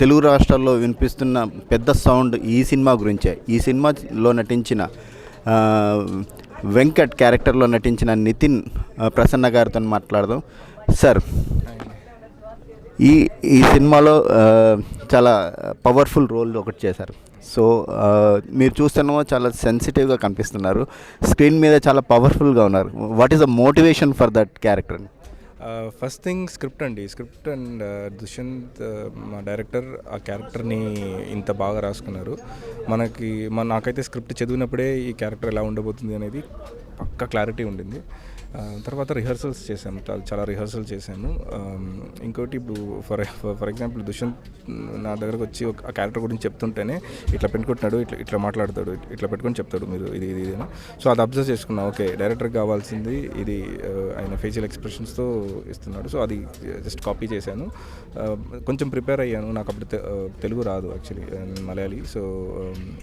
తెలుగు రాష్ట్రాల్లో వినిపిస్తున్న పెద్ద సౌండ్ ఈ సినిమా గురించే. ఈ సినిమాలో నటించిన వెంకట్ క్యారెక్టర్లో నటించిన నితిన్ ప్రసన్న గారితో మాట్లాడదాం. సార్ ఈ ఈ సినిమాలో చాలా పవర్ఫుల్ రోల్ ఒకటి చేశారు. సో మీరు చూస్తేనేమో చాలా సెన్సిటివ్గా కనిపిస్తున్నారు. స్క్రీన్ మీద చాలా పవర్ఫుల్గా ఉన్నారు. What is the motivation for that character first thing script అండి. స్క్రిప్ట్ అండ్ దుష్యంత్ మా డైరెక్టర్ ఆ క్యారెక్టర్ని ఇంత బాగా రాసుకున్నారు. మనకి మన నాకైతే స్క్రిప్ట్ చదివినప్పుడే ఈ క్యారెక్టర్ ఎలా ఉండబోతుంది అనేది పక్క క్లారిటీ ఉండింది. తర్వాత రిహర్సల్స్ చేశాము చాలా రిహర్సల్ చేశాను. ఇంకోటి ఇప్పుడు ఫర్ ఫర్ ఎగ్జాంపుల్ దుష్యంత్ నా దగ్గరకు వచ్చి ఒక క్యారెక్టర్ గురించి చెప్తుంటేనే ఇట్లా పెట్టుకుంటున్నాడు ఇట్లా ఇట్లా మాట్లాడతాడు ఇట్లా పెట్టుకొని చెప్తాడు మీరు ఇది ఇది ఇది సో అది అబ్జర్వ్ చేసుకున్నా ఓకే డైరెక్టర్ కావాల్సింది ఇది ఆయన ఫేషియల్ ఎక్స్ప్రెషన్స్తో ఇస్తున్నాడు. సో అది జస్ట్ కాపీ చేశాను. కొంచెం ప్రిపేర్ అయ్యాను. నాకు అప్పుడు తె- తెలుగు రాదు యాక్చువల్లీ మలయాళీ. సో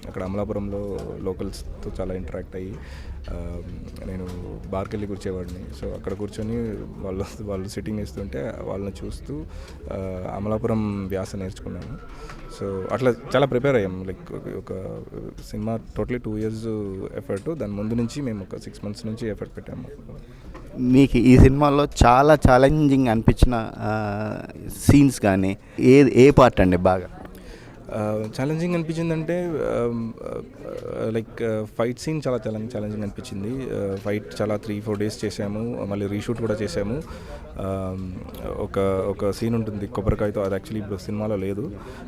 అక్కడ అమలాపురంలో లోకల్స్తో చాలా ఇంటరాక్ట్ అయ్యి నేను బార్కి వెళ్ళి కూర్చేవాడిని. సో అక్కడ కూర్చొని వాళ్ళు వాళ్ళు సిట్టింగ్ వేస్తుంటే వాళ్ళని చూస్తూ అమలాపురం వ్యాస నేర్చుకున్నాను. సో అట్లా చాలా ప్రిపేర్ అయ్యాం. లైక్ ఒక cinema totally two years effort దాని ముందు నుంచి మేము ఒక సిక్స్ మంత్స్ నుంచి ఎఫర్ట్ పెట్టాము. మీకు ఈ సినిమాలో చాలా ఛాలెంజింగ్ అనిపించిన సీన్స్ కానీ ఏ ఏ పార్ట్ అండి బాగా? ఛాలెంజింగ్ అనిపించిందంటే లైక్ ఫైట్ సీన్ చాలా ఛాలెంజ్ ఛాలెంజింగ్ అనిపించింది. ఫైట్ చాలా త్రీ ఫోర్ డేస్ చేసాము మళ్ళీ రీషూట్ కూడా చేసాము ఒక ఒక సీన్ ఉంటుంది కొబ్బరికాయతో. అది యాక్చువల్లీ ఇప్పుడు సినిమాలో లేదు.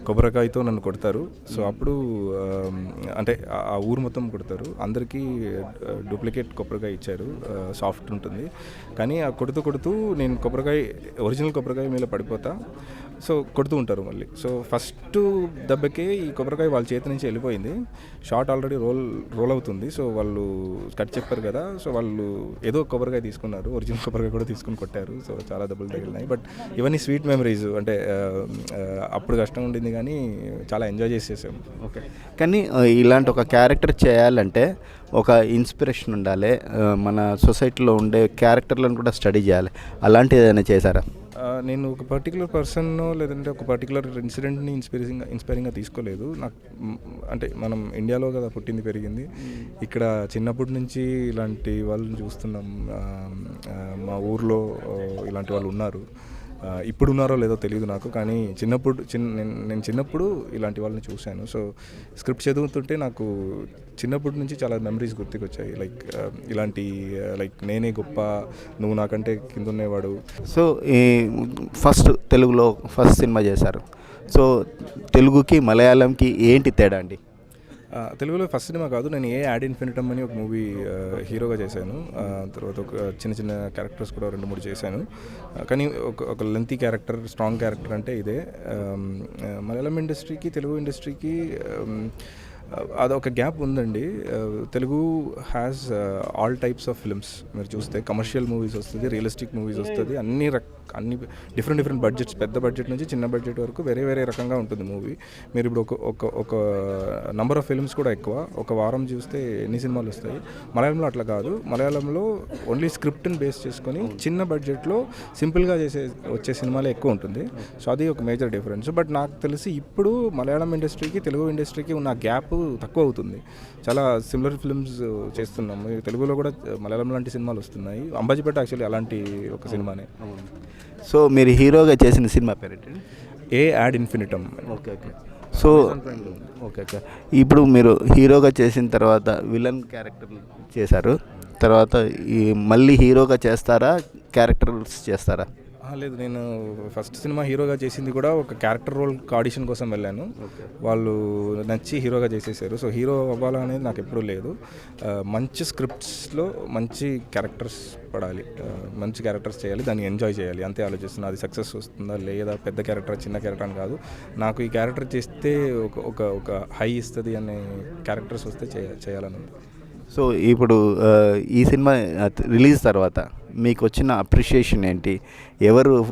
కొబ్బరికాయతో నన్ను కొడతారు. సో అప్పుడు అంటే ఆ ఊరు మొత్తం కొడతారు. అందరికీ డూప్లికేట్ కొబ్బరికాయ ఇచ్చారు. సాఫ్ట్ ఉంటుంది. కానీ ఆ కొడుతూ కొడుతూ నేను కొబ్బరికాయ ఒరిజినల్ కొబ్బరికాయ మీద పడిపోతా. సో కొడుతూ ఉంటారు మళ్ళీ. సో ఫస్ట్ దెబ్బకే ఈ కొబ్బరికాయ వాళ్ళ చేతి నుంచి వెళ్ళిపోయింది. షార్ట్ ఆల్రెడీ రోల్ రోల్ అవుతుంది. సో వాళ్ళు కట్ చెప్పారు కదా సో వాళ్ళు ఏదో కొబ్బరికాయ తీసుకున్నారు. ఒరిజినల్ కొబ్బరికాయ కూడా తీసుకుని కొట్టారు. సో చాలా దెబ్బలు తగిలినాయి. బట్ ఇవన్నీ స్వీట్ మెమరీస్. అంటే అప్పుడు కష్టం ఉండింది కానీ చాలా ఎంజాయ్ చేసేసాము. ఓకే. కానీ ఇలాంటి ఒక క్యారెక్టర్ చేయాలంటే ఒక ఇన్స్పిరేషన్ ఉండాలి. మన సొసైటీలో ఉండే క్యారెక్టర్లను కూడా స్టడీ చేయాలి. అలాంటిది ఏదైనా చేశారా? నేను ఒక పర్టికులర్ పర్సన్ లేదంటే ఒక పర్టికులర్ ఇన్సిడెంట్ని ఇన్స్పైరింగ్ ఇన్స్పైరింగ్గా తీసుకోలేదు. నాకు అంటే మనం ఇండియాలో కదా పుట్టింది పెరిగింది. ఇక్కడ చిన్నప్పటి నుంచి ఇలాంటి వాళ్ళని చూస్తున్నాం. మా ఊర్లో ఇలాంటి వాళ్ళు ఉన్నారు. ఇప్పుడు ఉన్నారో లేదో తెలియదు నాకు కానీ చిన్నప్పుడు చిన్న నేను నేను చిన్నప్పుడు ఇలాంటి వాళ్ళని చూశాను. సో స్క్రిప్ట్ చదువుతుంటే నాకు చిన్నప్పటి నుంచి చాలా మెమరీస్ గుర్తుకొచ్చాయి. లైక్ ఇలాంటి లైక్ నేనే గొప్ప నువ్వు నాకంటే కింద ఉండేవాడు సో ఈ ఫస్ట్ తెలుగులో ఫస్ట్ సినిమా చేశారు. సో తెలుగుకి మలయాళంకి ఏంటి తేడా అండి? తెలుగులో ఫస్ట్ సినిమా కాదు నేను ఏ యాడ్ ఇన్ఫినిటమ్ అని ఒక మూవీ హీరోగా చేశాను. తర్వాత ఒక చిన్న చిన్న క్యారెక్టర్స్ కూడా రెండు మూడు చేశాను. కానీ ఒక ఒక లెంతీ క్యారెక్టర్ స్ట్రాంగ్ క్యారెక్టర్ అంటే ఇదే. మలయాళం ఇండస్ట్రీకి తెలుగు ఇండస్ట్రీకి అదొక గ్యాప్ ఉందండి. Uh, Telugu has all types of films మీరు చూస్తే కమర్షియల్ మూవీస్ వస్తుంది రియలిస్టిక్ మూవీస్ వస్తుంది అన్ని రక అన్ని డిఫరెంట్ డిఫరెంట్ బడ్జెట్స్ పెద్ద బడ్జెట్ నుంచి చిన్న బడ్జెట్ వరకు వేరే వేరే రకంగా ఉంటుంది మూవీ మీరు ఇప్పుడు ఒక ఒక ఒక నంబర్ ఆఫ్ ఫిల్మ్స్ కూడా ఎక్కువ. ఒక వారం చూస్తే ఎన్ని సినిమాలు వస్తాయి? మలయాళంలో అట్లా కాదు. మలయాళంలో ఓన్లీ స్క్రిప్ట్ని బేస్ చేసుకొని చిన్న బడ్జెట్లో సింపుల్గా చేసే వచ్చే సినిమాలే ఎక్కువ ఉంటుంది. సో అది ఒక మేజర్ డిఫరెన్స్ బట్ నాకు తెలిసి ఇప్పుడు మలయాళం ఇండస్ట్రీకి తెలుగు ఇండస్ట్రీకి ఉన్న గ్యాప్ తక్కువ అవుతుంది చాలా సిమిలర్ ఫిల్మ్స్ చేస్తున్నాం ఈ తెలుగులో కూడా మలయాళం లాంటి సినిమాలు వస్తున్నాయి. అంబాజీపేట యాక్చువల్లీ అలాంటి ఒక సినిమానే. సో మీరు హీరోగా చేసిన సినిమా పేరేంటండి A ad infinitum okay okay. So okay okay. ఇప్పుడు మీరు హీరోగా చేసిన తర్వాత విలన్ క్యారెక్టర్ చేశారు. తర్వాత ఈ మళ్ళీ హీరోగా చేస్తారా క్యారెక్టర్స్ చేస్తారా? లేదు నేను ఫస్ట్ సినిమా హీరోగా చేసింది కూడా ఒక క్యారెక్టర్ రోల్ ఆడిషన్ కోసం వెళ్ళాను. వాళ్ళు నచ్చి హీరోగా చేసేసారు. సో హీరో అవ్వాలనేది నాకు ఎప్పుడూ లేదు. మంచి స్క్రిప్ట్స్లో మంచి క్యారెక్టర్స్ పడాలి. మంచి క్యారెక్టర్స్ చేయాలి దాన్ని ఎంజాయ్ చేయాలి. అంతే ఆలోచిస్తున్నా. అది సక్సెస్ వస్తుందా లేదా? పెద్ద క్యారెక్టర్ చిన్న క్యారెక్టర్ అని కాదు. నాకు ఈ క్యారెక్టర్ చేస్తే ఒక ఒక ఒక హై ఇస్తుంది అనే క్యారెక్టర్స్ వస్తే చేయ చేయాలని సో ఇప్పుడు ఈ సినిమా రిలీజ్ తర్వాత మీకు వచ్చిన అప్రిషియేషన్ ఏంటి? ఎవరు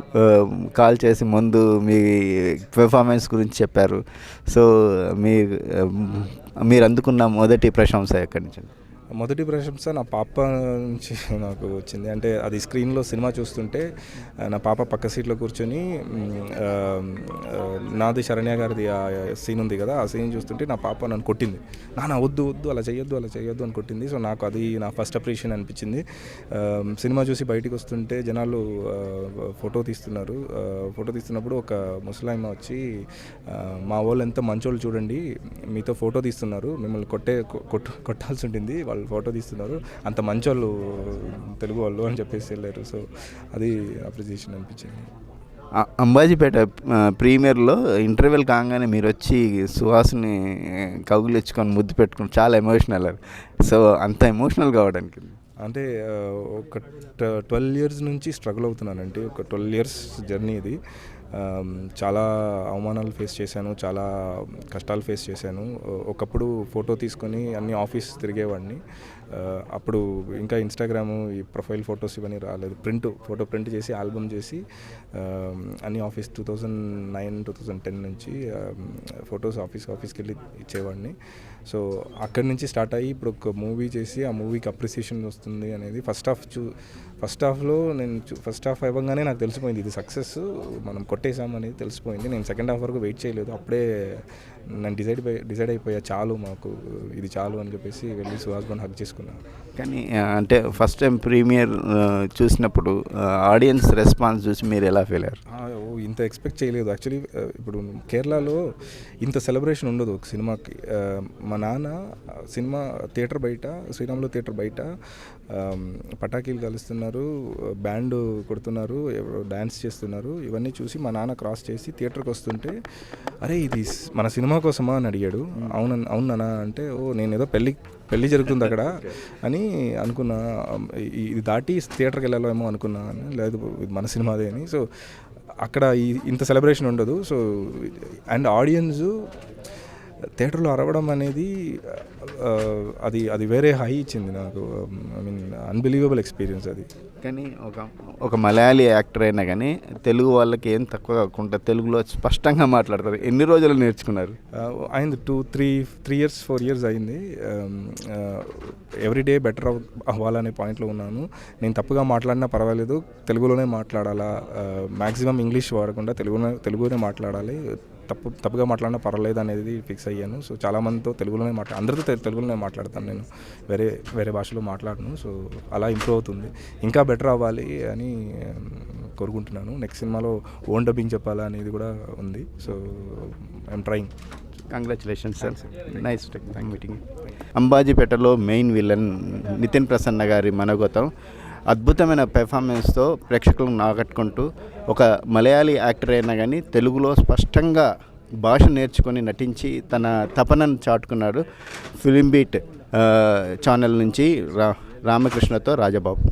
కాల్ చేసి ముందు మీ పెర్ఫార్మెన్స్ గురించి చెప్పారు? సో మీ మీరు అందుకున్న మొదటి ప్రశంస ఎక్కడి నుంచి? మొదటి ప్రశంస నా పాప నుంచి నాకు వచ్చింది. అంటే అది స్క్రీన్లో సినిమా చూస్తుంటే నా పాప పక్క సీట్లో కూర్చొని నాది శరణ్య గారిది ఆ సీన్ ఉంది కదా ఆ సీన్ చూస్తుంటే నా పాప నన్ను కొట్టింది. నాన్న వద్దు వద్దు అలా చేయొద్దు అలా చేయొద్దు అని కొట్టింది. సో నాకు అది నా ఫస్ట్ అప్రిషియేషన్ అనిపించింది. సినిమా చూసి బయటికి వస్తుంటే జనాలు ఫోటో తీస్తున్నారు. ఫోటో తీస్తున్నప్పుడు ఒక ముసలాయమ వచ్చి మా వాళ్ళు ఎంత మంచోళ్ళు చూడండి మీతో ఫోటో తీస్తున్నారు మిమ్మల్ని కొట్టే కొట్ కొట్టాల్సి ఉంటుంది వాళ్ళు ఫోటో తీస్తున్నారు. అంత మంచోళ్ళు తెలుగు వాళ్ళు అని చెప్పేసి వెళ్ళారు. సో అది అప్రిసియేషన్ అనిపించింది. అంబాజీపేట ప్రీమియర్లో ఇంటర్వెల్ కాగానే మీరు వచ్చి సుహాస్ని కౌగులిచ్చుకొని ముద్దు పెట్టుకుని చాలా ఎమోషనల్ సో అంత ఎమోషనల్ కావడానికి అంటే ఒక ట్వెల్వ్ ఇయర్స్ నుంచి స్ట్రగుల్ అవుతున్నానంటే ఒక ట్వెల్వ్ ఇయర్స్ జర్నీ ఇది. చాలా అవమానాలు ఫేస్ చేశాను చాలా కష్టాలు ఫేస్ చేశాను. ఒకప్పుడు ఫోటో తీసుకొని అన్ని ఆఫీస్ తిరిగేవాడిని. అప్పుడు ఇంకా ఇన్స్టాగ్రామ్ ఈ ప్రొఫైల్ ఫొటోస్ ఇవన్నీ రాలేదు. ప్రింట్ ఫోటో ప్రింట్ చేసి ఆల్బమ్ చేసి అన్ని office two thousand nine two thousand ten నుంచి ఫొటోస్ ఆఫీస్ ఆఫీస్కి వెళ్ళి ఇచ్చేవాడిని. సో అక్కడి నుంచి స్టార్ట్ అయ్యి ఇప్పుడు ఒక మూవీ చేసి ఆ మూవీకి అప్రిసియేషన్ వస్తుంది అనేది ఫస్ట్ హాఫ్ చూ ఫస్ట్ హాఫ్లో నేను ఫస్ట్ హాఫ్ అవ్వగానే నాకు తెలిసిపోయింది ఇది సక్సెస్ మనం కొట్టేసాం అనేది తెలిసిపోయింది. నేను సెకండ్ హాఫ్ వరకు వెయిట్ చేయలేదు అప్పుడే నేను డిసైడ్ డిసైడ్ అయిపోయా చాలు మాకు ఇది చాలు అని చెప్పేసి వెళ్ళి సుహాస్ బన్ హక్ చేసుకున్నాను కానీ అంటే ఫస్ట్ టైం ప్రీమియర్ చూసినప్పుడు ఆడియన్స్ రెస్పాన్స్ చూసి మీరు ఎలా ఫీల్ అయ్యారు? ఇంత ఎక్స్పెక్ట్ చేయలేదు. యాక్చువల్లీ ఇప్పుడు కేరళలో ఇంత సెలబ్రేషన్ ఉండదు ఒక సినిమాకి. ఆ, మా నాన్న సినిమా థియేటర్ బయట శ్రీరాములు థియేటర్ బయట ఆమ్, పటాకీలు కలుస్తున్నారు బ్యాండ్ కొడుతున్నారు ఎవరో డ్యాన్స్ చేస్తున్నారు. ఇవన్నీ చూసి మా నాన్న క్రాస్ చేసి థియేటర్కి వస్తుంటే అరే ఇది మన సినిమా కోసమా? అని అడిగాడు. అవున అవునన్నా అంటే ఓ నేను ఏదో పెళ్ళి పెళ్ళి జరుగుతుంది అక్కడ. అని అనుకున్నా. ఇది దాటి థియేటర్కి వెళ్ళాలేమో అనుకున్నా. లేదు ఇది మన సినిమాదే అని. సో అక్కడ ఈ ఇంత సెలబ్రేషన్ ఉండదు. సో అండ్ ఆడియన్స్ థియేటర్లో అరవడం అనేది అది అది వేరే హై ఇచ్చింది నాకు. ఐ మీన్ అన్బిలీవబుల్ ఎక్స్పీరియన్స్ అది. కానీ ఒక ఒక మలయాళీ యాక్టర్ అయినా కానీ తెలుగు వాళ్ళకి ఏం తక్కువ కాకుండా తెలుగులో స్పష్టంగా మాట్లాడతారు. ఎన్ని రోజులు నేర్చుకున్నారు? అయింది two three three years four years అయింది. ఎవ్రీ డే బెటర్ అవ్వాలనే పాయింట్లో ఉన్నాను. నేను తప్పుగా మాట్లాడినా పర్వాలేదు. తెలుగులోనే మాట్లాడాలా? మ్యాక్సిమం ఇంగ్లీష్ వాడకుండా తెలుగునే తెలుగునే మాట్లాడాలి. తప్పు తప్పుగా మాట్లాడినా పర్వాలేదు అనేది ఫిక్స్ అయ్యాను సో చాలామందితో తెలుగులోనే మాట్లా అందరితో తెలుగులోనే మాట్లాడతాను నేను వేరే వేరే భాషలో మాట్లాడను సో అలా ఇంప్రూవ్ అవుతుంది ఇంకా బెటర్ అవ్వాలి అని um, కోరుకుంటున్నాను నెక్స్ట్ సినిమాలో ఓన్ డబ్బింగ్ చెప్పాలా అనేది కూడా ఉంది so I'm trying congratulations sir nice thank meeting అంబాజీపేటలో main villain Nitin Prasanna గారి మనోగతం అద్భుతమైన పెర్ఫార్మెన్స్తో ప్రేక్షకులను ఆకట్టుకుంటూ ఒక మలయాళీ యాక్టర్ అయినా కానీ తెలుగులో స్పష్టంగా భాష నేర్చుకొని నటించి తన తపనను చాటుకున్నాడు ఫిలిం బీట్ ఛానల్ నుంచి రా రామకృష్ణతో రాజబాబు.